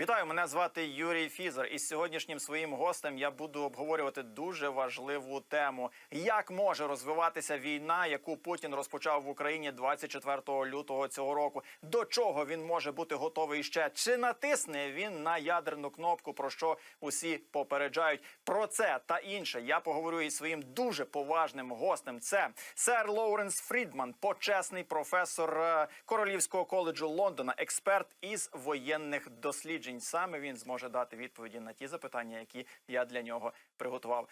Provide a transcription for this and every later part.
Вітаю, мене звати Юрій Фізер. І з сьогоднішнім своїм гостем я буду обговорювати дуже важливу тему: як може розвиватися війна, яку Путін розпочав в Україні 24 лютого цього року. До чого він може бути готовий ще? Чи натисне він на ядерну кнопку? Про що усі попереджають? Про це та інше я поговорю із своїм дуже поважним гостем. Це сер Лоуренс Фрідман, почесний професор е, Королівського коледжу Лондона, експерт із воєнних досліджень. Саме він зможе дати відповіді на ті запитання, які я для нього приготував.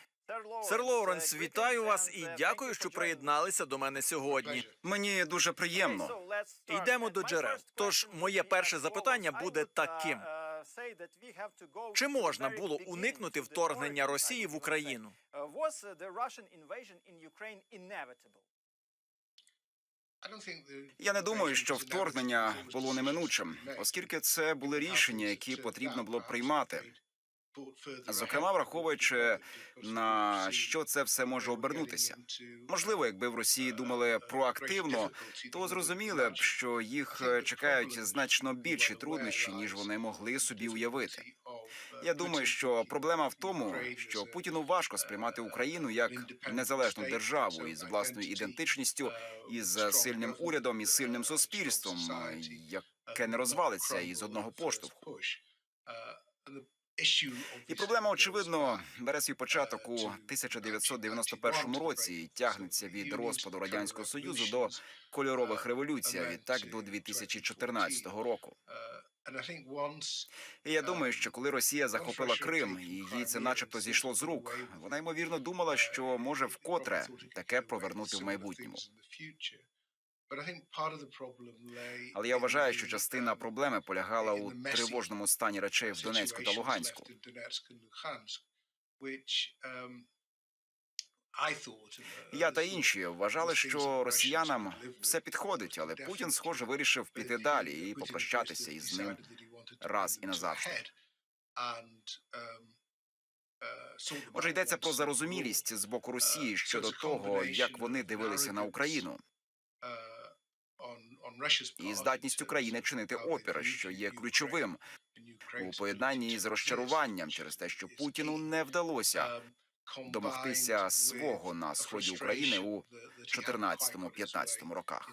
Сер Лоуренс, вітаю вас і дякую, що приєдналися до мене сьогодні. Мені дуже приємно. Йдемо до джерел. Тож моє перше запитання буде таким: чи можна було уникнути вторгнення Росії в Україну? Я не думаю, що вторгнення було неминучим, оскільки це були рішення, які потрібно було приймати. Зокрема, враховуючи на що це все може обернутися. Можливо, якби в Росії думали проактивно, то зрозуміли б, що їх е, чекають значно більші труднощі, ніж вони могли собі уявити. Я думаю, що проблема в тому, що Путіну важко сприймати Україну як незалежну державу із власною ідентичністю, із сильним урядом і сильним суспільством, е, яке не розвалиться із одного поштовху. І проблема, очевидно, бере свій початок у 1991 році і тягнеться від розпаду радянського союзу до кольорових революцій, а відтак до 2014 року. І я думаю, що коли Росія захопила Крим, і їй це, начебто, зійшло з рук, вона ймовірно думала, що може вкотре таке провернути в майбутньому. Але я вважаю, що частина проблеми полягала у тривожному стані речей в Донецьку та Луганську. Я та інші вважали, що росіянам все підходить, але Путін, схоже, вирішив піти далі і попрощатися із ним раз і назавжди. Отже, йдеться про зарозумілість з боку Росії щодо того, як вони дивилися на Україну, і здатність України чинити опір, що є ключовим у поєднанні з розчаруванням через те, що Путіну не вдалося домогтися свого на сході України у 14-15 роках.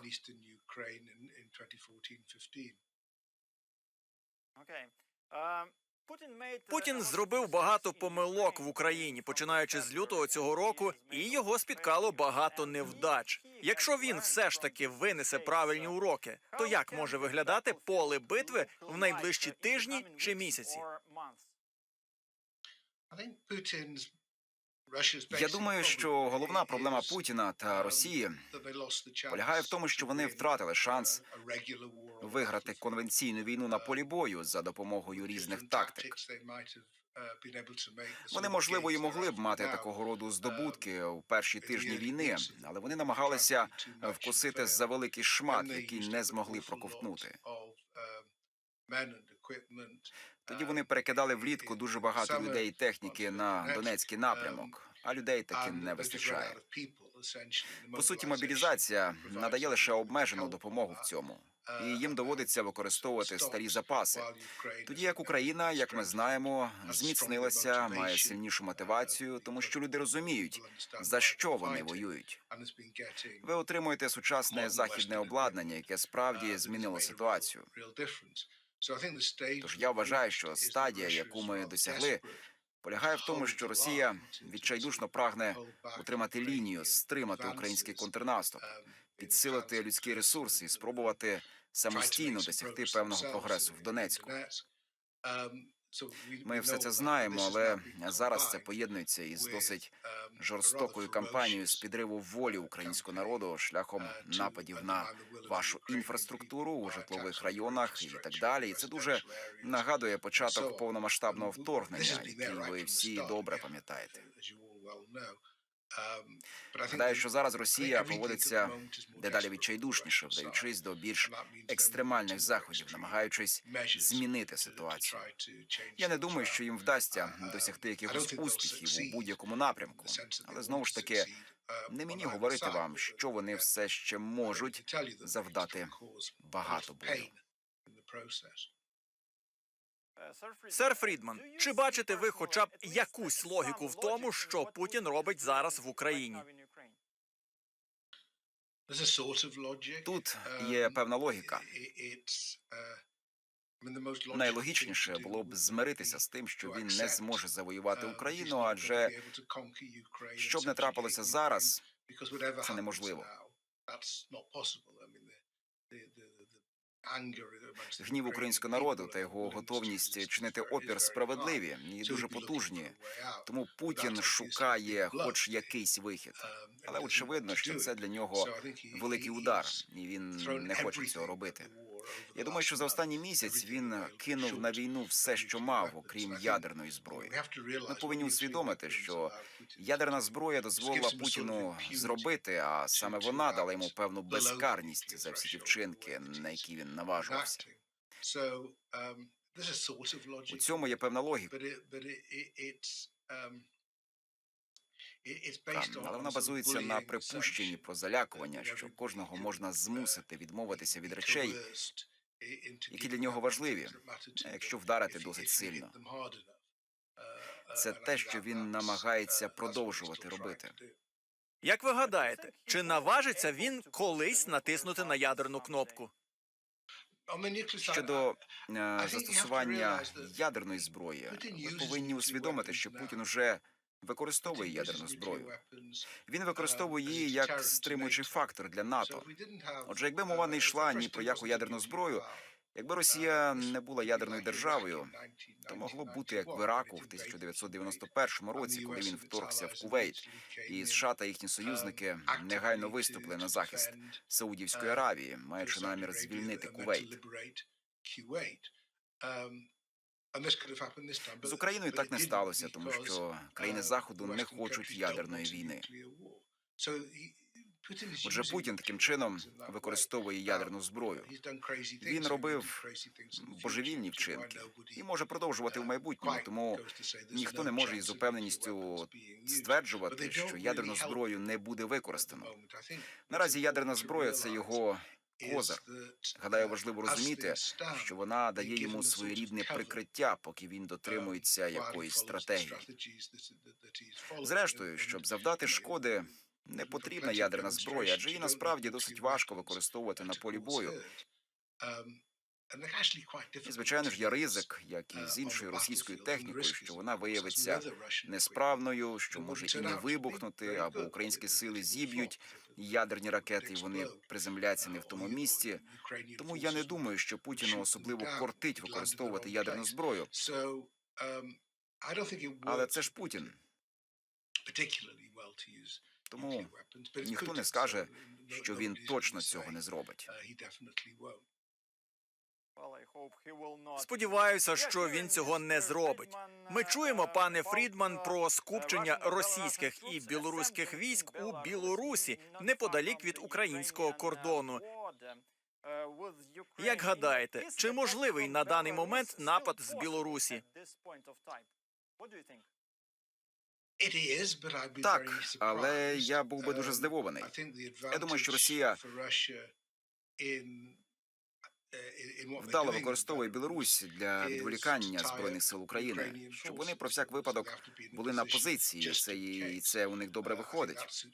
Путін зробив багато помилок в Україні, починаючи з лютого цього року, і його спіткало багато невдач. Якщо він все ж таки винесе правильні уроки, то як може виглядати поле битви в найближчі тижні чи місяці? Я думаю, що головна проблема Путіна та Росії полягає в тому, що вони втратили шанс виграти конвенційну війну на полі бою за допомогою різних тактик. Вони можливо і могли б мати такого роду здобутки у перші тижні війни, але вони намагалися вкусити за великий шмат, який не змогли проковтнути. Тоді вони перекидали влітку дуже багато людей і техніки на Донецький напрямок, а людей таки не вистачає. По суті, мобілізація надає лише обмежену допомогу в цьому, і їм доводиться використовувати старі запаси. Тоді як Україна, як ми знаємо, зміцнилася, має сильнішу мотивацію, тому що люди розуміють за що вони воюють. Ви отримуєте сучасне західне обладнання, яке справді змінило ситуацію. Тож я вважаю, що стадія, яку ми досягли, полягає в тому, що Росія відчайдушно прагне утримати лінію, стримати український контрнаступ, підсилити людські ресурси і спробувати самостійно досягти певного прогресу в Донецьку. Ми все це знаємо, але зараз це поєднується із досить жорстокою кампанією з підриву волі українського народу шляхом нападів на вашу інфраструктуру у житлових районах і так далі. І це дуже нагадує початок повномасштабного вторгнення, який ви всі добре пам'ятаєте. Гадаю, що зараз Росія поводиться дедалі відчайдушніше, вдаючись до більш екстремальних заходів, намагаючись змінити ситуацію. Я не думаю, що їм вдасться досягти якихось успіхів у будь-якому напрямку, але знову ж таки не мені говорити вам, що вони все ще можуть завдати багато болю. Сер Фрідман, чи бачите ви хоча б якусь логіку в тому, що Путін робить зараз в Україні? Тут є певна логіка. Найлогічніше було б змиритися з тим, що він не зможе завоювати Україну, адже що б не трапилося зараз, це неможливо. Гнів українського народу та його готовність чинити опір справедливі і дуже потужні. Тому Путін шукає хоч якийсь вихід, але очевидно, що це для нього великий удар, і він не хоче цього робити. Я думаю, що за останній місяць він кинув на війну все, що мав, окрім ядерної зброї. Ми повинні усвідомити, що ядерна зброя дозволила Путіну зробити, а саме вона дала йому певну безкарність за всі ті вчинки, на які він наважувався. У цьому є певна логіка. Але вона базується на припущенні про залякування, що кожного можна змусити відмовитися від речей, які для нього важливі, якщо вдарити досить сильно. Це те, що він намагається продовжувати робити. Як ви гадаєте, чи наважиться він колись натиснути на ядерну кнопку? Щодо е, застосування ядерної зброї, ми повинні усвідомити, що Путін уже використовує ядерну зброю. Він використовує її як стримуючий фактор для НАТО. Отже, якби мова не йшла ні про яку ядерну зброю, якби Росія не була ядерною державою, то могло б бути як в Іраку в 1991 році, коли він вторгся в Кувейт, і США та їхні союзники негайно виступили на захист Саудівської Аравії, маючи намір звільнити Кувейт. З Україною так не сталося, тому що країни Заходу не хочуть ядерної війни. Отже, Путін таким чином використовує ядерну зброю. Він робив божевільні вчинки і може продовжувати в майбутньому. Тому ніхто не може із упевненістю стверджувати, що ядерну зброю не буде використано. Наразі ядерна зброя це його козир. Гадаю, важливо розуміти, що вона дає йому своєрідне прикриття, поки він дотримується якоїсь стратегії. Зрештою, щоб завдати шкоди, не потрібна ядерна зброя, адже її насправді досить важко використовувати на полі бою. І, звичайно ж, є ризик, як і з іншою російською технікою, що вона виявиться несправною, що може і не вибухнути, або українські сили зіб'ють ядерні ракети, і вони приземляться не в тому місці. Тому я не думаю, що Путіну особливо кортить використовувати ядерну зброю. Але це ж Путін. Тому ніхто не скаже, що він точно цього не зробить. Сподіваюся, що він цього не зробить. Ми чуємо, пане Фрідман, про скупчення російських і білоруських військ у Білорусі неподалік від українського кордону. Як гадаєте, чи можливий на даний момент напад з Білорусі? Так, але я був би дуже здивований. Я думаю, що Росія вдало використовує Білорусь для відволікання збройних сил України, щоб вони про всяк випадок були на позиції. Це і це у них добре виходить.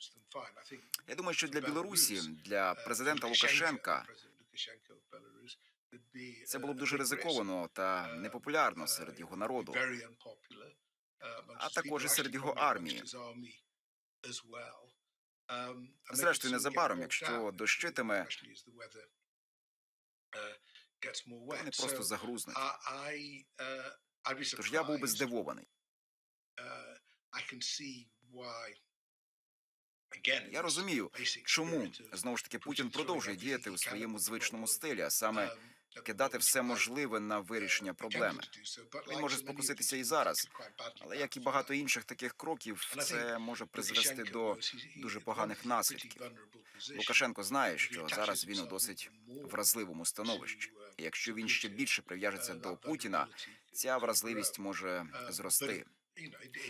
Я думаю, що для Білорусі, для президента Лукашенка, це було б дуже ризиковано та непопулярно серед його народу, а також і серед його армії. Зрештою, незабаром, якщо дощитиме, вони просто загрузнуть. Тож я був би здивований. Я розумію, чому знову ж таки Путін продовжує діяти у своєму звичному стилі, а саме кидати все можливе на вирішення проблеми. Він може спокуситися і зараз, але як і багато інших таких кроків, це може призвести до дуже поганих наслідків. Лукашенко знає, що зараз він у досить вразливому становищі. І якщо він ще більше прив'яжеться до Путіна, ця вразливість може зрости.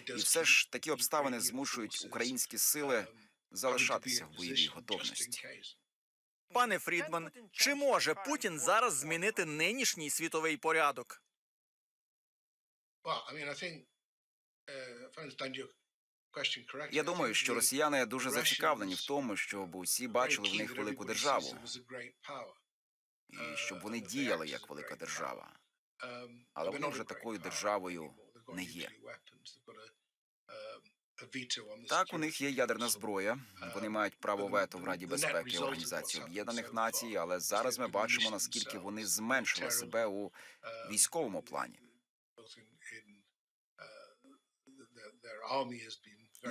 І все ж такі обставини змушують українські сили залишатися в бойовій готовності. Пане Фрідман, чи може Путін зараз змінити нинішній світовий порядок? Я думаю, що росіяни дуже зацікавлені в тому, щоб усі бачили в них велику державу, і щоб вони діяли як велика держава. але вони вже такою державою не є. Так, у них є ядерна зброя. Вони мають право вето в Раді безпеки Організації Об'єднаних Націй, але зараз ми бачимо наскільки вони зменшили себе у військовому плані.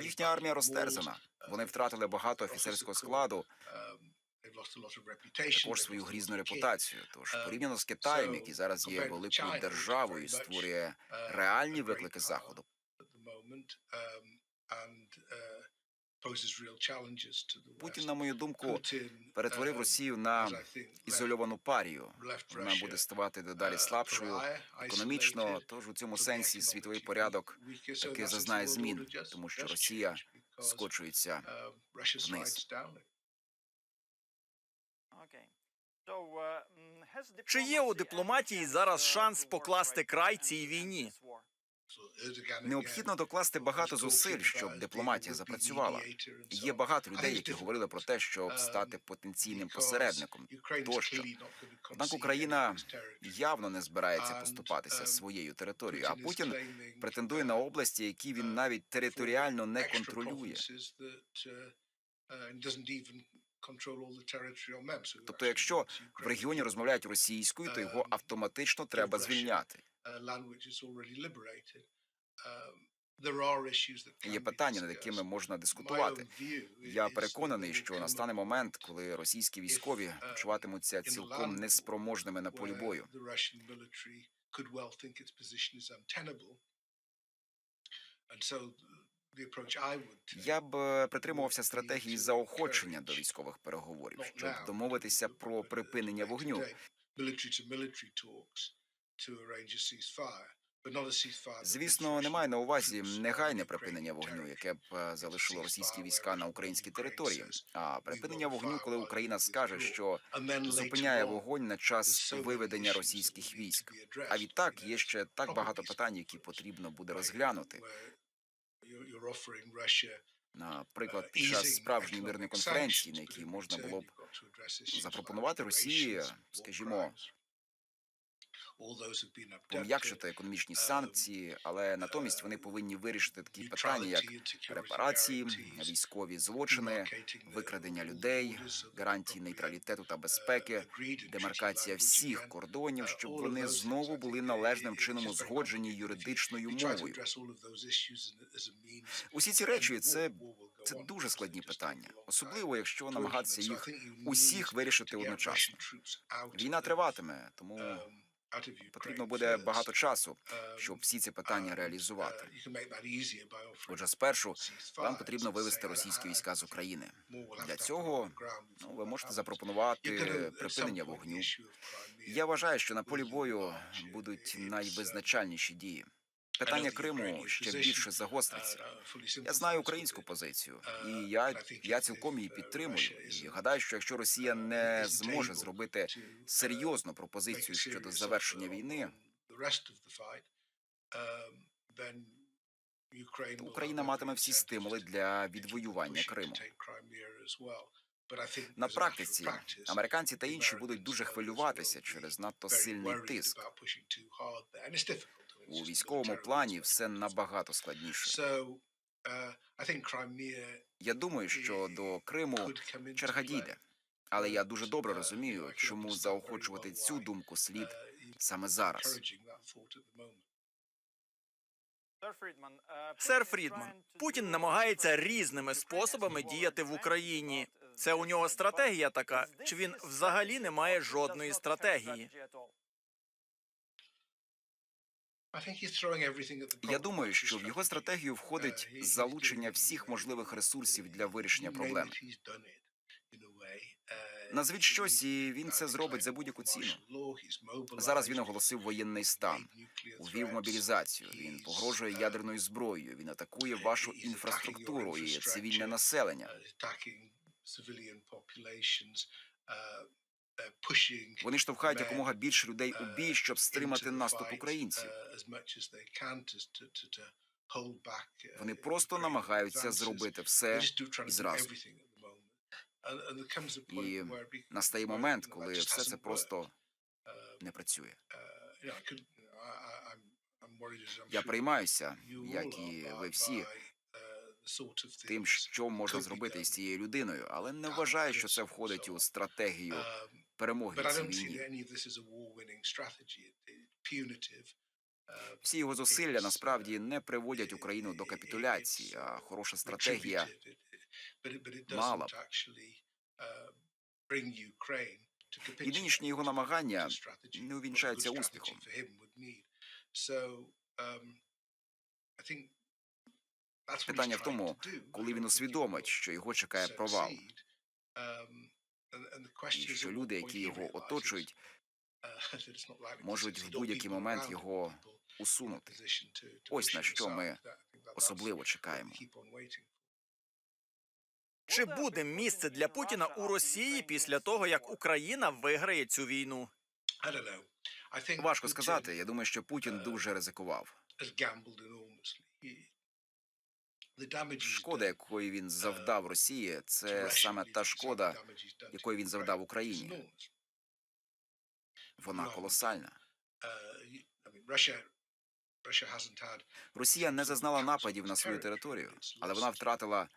Їхня армія розтерзана. Вони втратили багато офіцерського складу, також свою грізну репутацію. Тож порівняно з Китаєм, який зараз є великою державою, і створює реальні виклики заходу. Путін, на мою думку, перетворив Росію на ізольовану парію. Вона буде ставати дедалі слабшою економічно. Тож у цьому сенсі світовий порядок таки зазнає змін, тому що Росія скочується вниз. Чи є у дипломатії зараз шанс покласти край цій війні? Необхідно докласти багато зусиль, щоб дипломатія запрацювала. Є багато людей, які говорили про те, щоб стати потенційним посередником тощо. Однак Україна явно не збирається поступатися своєю територією. А Путін претендує на області, які він навіть територіально не контролює. Тобто, якщо в регіоні розмовляють російською, то його автоматично треба звільняти. Є питання, над якими можна дискутувати. Я переконаний, що настане момент, коли російські військові почуватимуться цілком неспроможними на полі бою. Я б е, притримувався стратегії заохочення до військових переговорів, щоб домовитися про припинення вогню. Звісно, немає на увазі негайне припинення вогню, яке б е, залишило російські війська на українській території. А припинення вогню, коли Україна скаже, що зупиняє вогонь на час виведення російських військ. А відтак є ще так багато питань, які потрібно буде розглянути. Наприклад, під час справжньої мирної конференції, на якій можна було б запропонувати Росії, скажімо, пом'якшити економічні санкції, але натомість вони повинні вирішити такі питання, як репарації, військові злочини, викрадення людей, гарантії нейтралітету та безпеки, демаркація всіх кордонів, щоб вони знову були належним чином узгоджені юридичною мовою. Усі ці речі це, це дуже складні питання, особливо якщо намагатися їх усіх вирішити одночасно. Війна триватиме, тому потрібно буде багато часу, щоб всі ці питання реалізувати. Отже, спершу вам потрібно вивести російські війська з України. Для цього ну, ви можете запропонувати припинення вогню. Я вважаю, що на полі бою будуть найвизначальніші дії. Питання Криму ще більше загостриться. Я знаю українську позицію, і я, я цілком її підтримую. І гадаю, що якщо Росія не зможе зробити серйозну пропозицію щодо завершення війни, то Україна матиме всі стимули для відвоювання Криму. На практиці американці та інші будуть дуже хвилюватися через надто сильний тиск. У військовому плані все набагато складніше. Я думаю, що до Криму черга дійде, але я дуже добре розумію, чому заохочувати цю думку слід саме зараз. Сер Фрідман, Путін намагається різними способами діяти в Україні. Це у нього стратегія така, чи він взагалі не має жодної стратегії? Я думаю, що в його стратегію входить залучення всіх можливих ресурсів для вирішення проблеми. Назвіть щось, і він це зробить за будь-яку ціну. Зараз він оголосив воєнний стан, увів мобілізацію. Він погрожує ядерною зброєю. Він атакує вашу інфраструктуру і цивільне населення. Вони штовхають якомога більше людей у бій, щоб стримати наступ українців. Вони просто намагаються зробити все і зразу. І настає момент, коли все це просто не працює. Я приймаюся, як і ви всі, тим, що можна зробити із цією людиною, але не вважаю, що це входить у стратегію перемоги в цій війні. Всі його зусилля насправді не приводять Україну до капітуляції, а хороша стратегія мала б. І нинішні його намагання не увінчаються успіхом. Питання в тому, коли він усвідомить, що його чекає провал, і що люди, які його оточують, можуть в будь-який момент його усунути. Ось на що ми особливо чекаємо. Чи буде місце для Путіна у Росії після того, як Україна виграє цю війну? Важко сказати. Я думаю, що Путін дуже ризикував. Шкода, якої він завдав Росії, це саме та шкода, якої він завдав Україні. Вона колосальна. Росія не зазнала нападів на свою територію, але вона втратила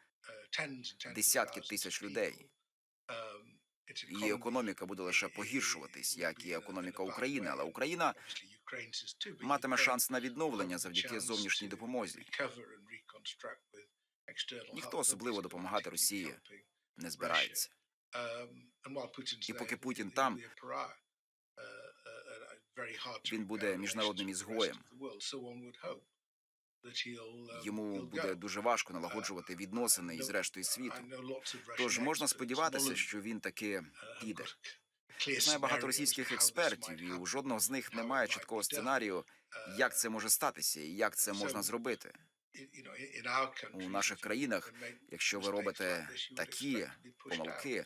десятки тисяч людей. Її економіка буде лише погіршуватись, як і економіка України. Але Україна матиме шанс на відновлення завдяки зовнішній допомозі. Ніхто особливо допомагати Росії не збирається. І поки Путін там, Він буде міжнародним ізгоєм. Йому буде дуже важко налагоджувати відносини із рештою світу. Тож можна сподіватися, що він таки піде. Знаю багато російських експертів, і у жодного з них немає чіткого сценарію, як це може статися і як це можна зробити. у наших країнах, Якщо ви робите такі помилки,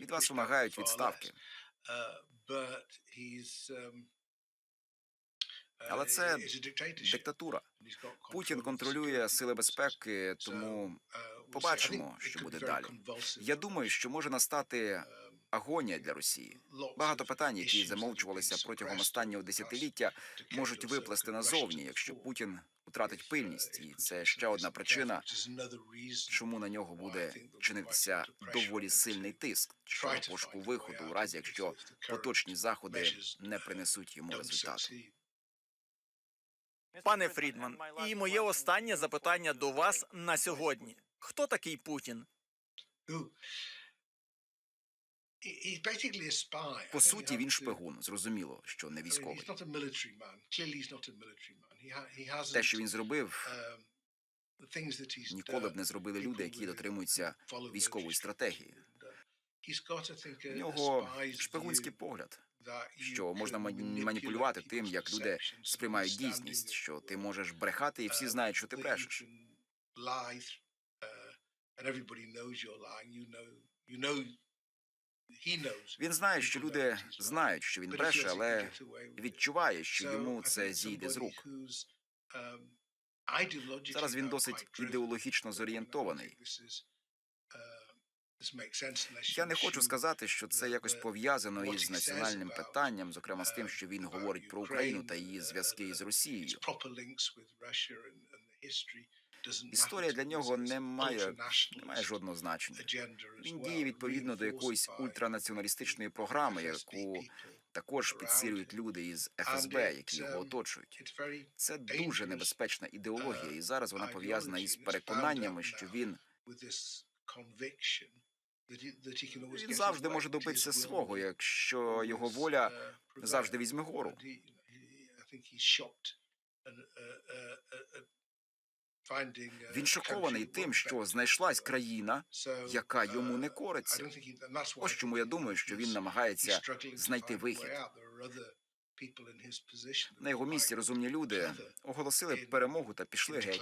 від вас вимагають відставки. Але це Диктатура. Путін контролює сили безпеки, тому побачимо, що буде далі. Я думаю, що може настати агонія для Росії. Багато питань, які замовчувалися протягом останнього десятиліття, можуть виплести назовні, якщо Путін втратить пильність, і це ще одна причина, чому на нього буде чинитися доволі сильний тиск щодо пошуку виходу, у разі якщо поточні заходи не принесуть йому результату. Пане Фрідман, і моє останнє запитання до вас на сьогодні: хто такий Путін? По суті, він шпигун. Зрозуміло, що не військовий. Те, що він зробив, ніколи б не зробили люди, які дотримуються військової стратегії. У нього шпигунський погляд, що можна маніпулювати тим, як люди сприймають дійсність, що ти можеш брехати, і всі знають, що ти брешеш. Він знає, що люди знають, що він бреше, але відчуває, що йому це зійде з рук. Зараз він досить ідеологічно зорієнтований. Я не хочу сказати, що це якось пов'язано із національним питанням, зокрема з тим, що він говорить про Україну та її зв'язки із Росією. Історія для нього не має, не має жодного значення. Він діє відповідно до якоїсь ультранаціоналістичної програми, яку також підсилюють люди із ФСБ, які його оточують. Це дуже небезпечна ідеологія, і зараз вона пов'язана із переконаннями, що він він завжди може добитися свого, якщо його воля завжди візьме гору. Він шокований тим, що знайшлась країна, яка йому не кориться. Ось чому я думаю, що він намагається знайти вихід. На його місці розумні люди оголосили перемогу та пішли геть.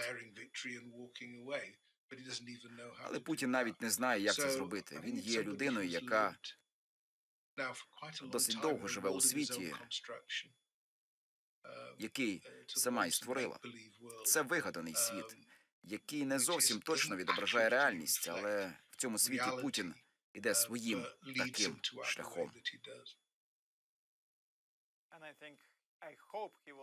Але Путін навіть не знає, як це зробити. Він є людиною, яка досить довго живе у світі, який сама і створила. Це вигаданий світ, який не зовсім точно відображає реальність, але в цьому світі Путін іде своїм таким шляхом.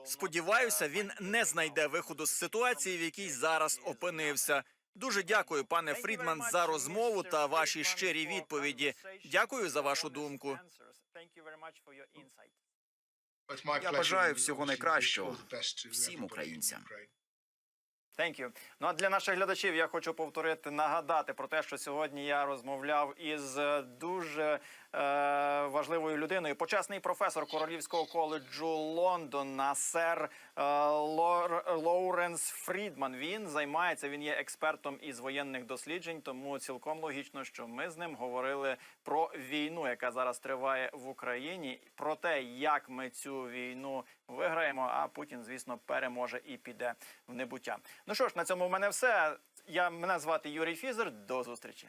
Сподіваюся, він не знайде виходу з ситуації, в якій зараз опинився. Дуже дякую, пане Фрідман, за розмову та ваші щирі відповіді. Дякую за вашу думку. Я бажаю всього найкращого всім українцям. Thank. Ну а для наших глядачів я хочу повторити, нагадати про те, що сьогодні я розмовляв із е, дуже е, важливою людиною. Почесний професор Королівського коледжу Лондона, сер е, Лор, Лоуренс Фрідман. Він займається, він є експертом із воєнних досліджень, тому цілком логічно, що ми з ним говорили про війну, яка зараз триває в Україні, про те, як ми цю війну виграємо. А Путін, звісно, переможе і піде в небуття. Ну що ж, на цьому в мене все. Я мене звати Юрій Фізер. До зустрічі.